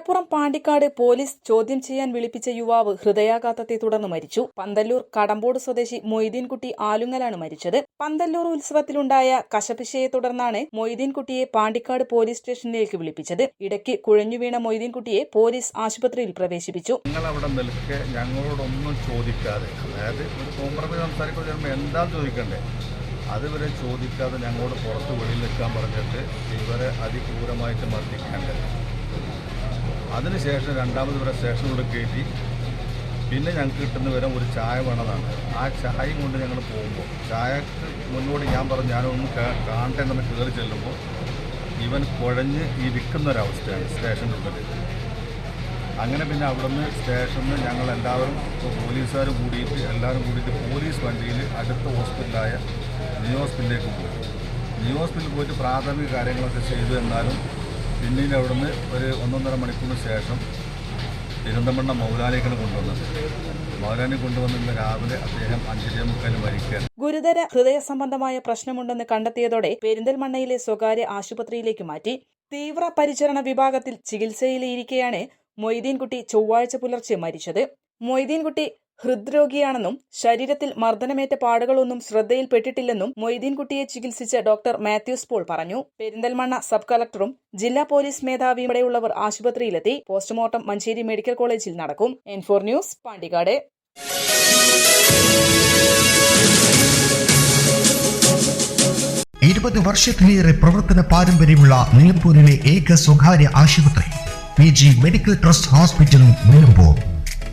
Malappuram Pandikkad police ചോദ്യം ചെയ്യാൻ വിളിപ്പിച്ച യുവാവ് ഹൃദയാഘാതത്തെ തുടർന്ന് മരിച്ചു. പന്തല്ലൂർ കടമ്പോട് സ്വദേശി മൊയ്തീൻകുട്ടി ആലുങ്ങലാണ് മരിച്ചത്. പന്തല്ലൂർ ഉത്സവത്തിലുണ്ടായ കശപിശയെ തുടർന്നാണ് മൊയ്തീൻകുട്ടിയെ പാണ്ടിക്കാട് പോലീസ് സ്റ്റേഷനിലേക്ക് വിളിപ്പിച്ചത്. ഇടയ്ക്ക് കുഴഞ്ഞുവീണ മൊയ്തീൻകുട്ടിയെ പോലീസ് ആശുപത്രിയിൽ പ്രവേശിപ്പിച്ചു. ഞങ്ങളോടൊന്നും ചോദിക്കാതെ അതായത് ഒരു എന്താ ചോദിക്കണ്ടേ? അതുവരെ ചോദിക്കാതെ ഞങ്ങളോട് പുറത്ത് വെളിയിൽ നിൽക്കാൻ പറഞ്ഞിട്ട് ഇവരെ അതിക്രൂരമായിട്ട് മർദ്ദിക്കേണ്ടത് അതിനുശേഷം രണ്ടാമത് ഇവരെ സ്റ്റേഷനിലൂടെ കയറ്റി പിന്നെ ഞങ്ങൾക്ക് കിട്ടുന്ന വരെ ഒരു ചായ വേണതാണ്. ആ ചായയും കൊണ്ട് ഞങ്ങൾ പോകുമ്പോൾ ചായക്ക് മുന്നോട്ട് ഞാൻ പറഞ്ഞു ഞാനൊന്ന് കാണട്ടെന്ന് കയറി ചെല്ലുമ്പോൾ ഇവൻ കുഴഞ്ഞ് ഈ വിൽക്കുന്ന ഒരവസ്ഥയാണ് സ്റ്റേഷനുള്ളിൽ അങ്ങനെ പിന്നെ അവിടുന്ന് സ്റ്റേഷനിൽ ഞങ്ങൾ എല്ലാവരും പോലീസുകാർ കൂടിയിട്ട് എല്ലാവരും കൂടിയിട്ട് പോലീസ് വണ്ടിയിൽ അടുത്ത ഹോസ്പിറ്റലായ ന്യൂ ഹോസ്പിറ്റലിലേക്ക് പോയി. ന്യൂ ഹോസ്പിറ്റലിൽ പോയിട്ട് പ്രാഥമിക കാര്യങ്ങളൊക്കെ ചെയ്തു എന്നാലും പിന്നീട് അവിടുന്ന് ഒരു ഒന്നൊന്നര മണിക്കൂറിന് ശേഷം തിരുവനന്തപുരം മൗലാനേക്കാണ് കൊണ്ടുവന്നത്. മൗലാനെ കൊണ്ടുവന്നിരുന്ന രാവിലെ അദ്ദേഹം അഞ്ചരേ മുക്കാൽ മരിക്കുകയാണ്. ഗുരുതര ഹൃദയ സംബന്ധമായ പ്രശ്നമുണ്ടെന്ന് കണ്ടെത്തിയതോടെ പെരിന്തൽമണ്ണയിലെ സ്വകാര്യ ആശുപത്രിയിലേക്ക് മാറ്റി തീവ്ര പരിചരണ വിഭാഗത്തിൽ ചികിത്സയിലിരിക്കെയാണ് മൊയ്തീൻകുട്ടി ചൊവ്വാഴ്ച പുലർച്ചെ മരിച്ചത്. മൊയ്തീൻകുട്ടി ഹൃദ്രോഗിയാണെന്നും ശരീരത്തിൽ മർദ്ദനമേറ്റ പാടുകളൊന്നും ശ്രദ്ധയിൽപ്പെട്ടിട്ടില്ലെന്നും മൊയ്തീൻകുട്ടിയെ ചികിത്സിച്ച ഡോക്ടർ മാത്യൂസ് പോൾ പറഞ്ഞു. പെരിന്തൽമണ്ണ സബ് കളക്ടറും ജില്ലാ പോലീസ് മേധാവിയും ഉൾപ്പെടെയുള്ളവർ ആശുപത്രിയിലെത്തി പോസ്റ്റ്മോർട്ടം മഞ്ചേരി മെഡിക്കൽ കോളേജിൽ നടക്കും. N four news Pandikkad. ഇരുപത് വർഷത്തിലേറെ പ്രവർത്തന പാരമ്പര്യമുള്ള നിലമ്പൂരിലെ ഏക സ്വകാര്യ ആശുപത്രി P G medical trust hospital Nilambur.